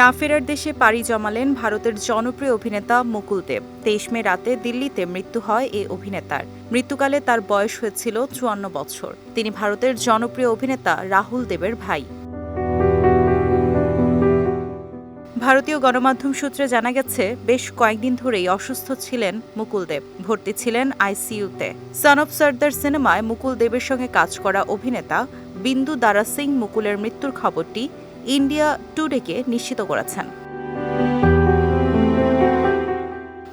না ফেরার দেশে পাড়ি জমালেন ভারতের জনপ্রিয় অভিনেতা মুকুল দেব। তেইশ মে রাতে দিল্লিতে মৃত্যু হয় এই অভিনেতার। মৃত্যুকালে তার বয়স হয়েছিল চুয়ান্ন বছর। তিনি ভারতের জনপ্রিয় অভিনেতা রাহুল দেবের ভাই। ভারতীয় গণমাধ্যম সূত্রে জানা গেছে, বেশ কয়েকদিন ধরেই অসুস্থ ছিলেন মুকুল দেব। ভর্তি ছিলেন আইসিইউতে। সন অফ সর্দার সিনেমায় মুকুল দেবের সঙ্গে কাজ করা অভিনেতা বিন্দু দারা সিং মুকুলের মৃত্যুর খবরটি ইন্ডিয়া টুডেকে নিশ্চিত করেছেন।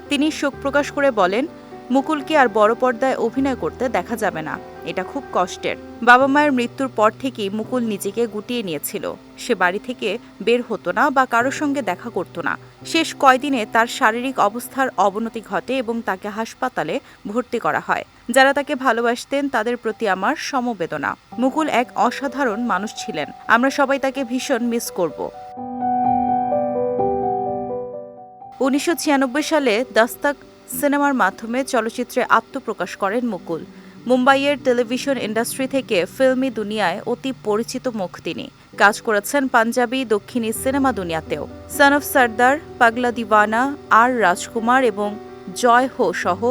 তিনি শোক প্রকাশ করে বলেন মুকুলকে আর বড় পর্দায় অভিনয় করতে দেখা যাবে না। এটা খুব কষ্টের। বাবা মায়ের মৃত্যুর পর থেকেই মুকুল নিজেকে গুটিয়ে নিয়েছিল। সে বাড়ি থেকে বের হতো না বা কারোর সঙ্গে দেখা করতো না। শেষ কয়দিনে তার শারীরিক অবস্থার অবনতি ঘটে এবং তাকে হাসপাতালে ভর্তি করা হয়। যারা তাকে ভালোবাসতেন, তাদের প্রতি আমার সমবেদনা। মুকুল এক অসাধারণ মানুষ ছিলেন। আমরা সবাই তাকে ভীষণ মিস করব। উনিশশো ছিয়ানব্বই সালে দাস্তাক সিনেমার মাধ্যমে চলচ্চিত্রে আত্মপ্রকাশ করেন মুকুল। মুম্বাইয়ের টেলিভিশন ইন্ডাস্ট্রি থেকে ফিল্মি দুনিয়ায় অতি পরিচিত মুখ তিনি। কাজ করেছেন পাঞ্জাবি দক্ষিণী সিনেমা দুনিয়াতেও। সন অফ সর্দার পাগলা দিওয়ানা, আর রাজকুমার এবং জয় হো সহ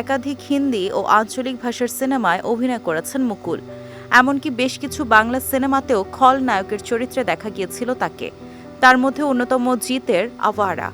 একাধিক হিন্দি ও আঞ্চলিক ভাষার সিনেমায় অভিনয় করেছেন মুকুল। এমনকি বেশ কিছু বাংলা সিনেমাতেও খল নায়কের চরিত্রে দেখা গিয়েছিল তাকে। তার মধ্যে অন্যতম জিতের আওয়ারা।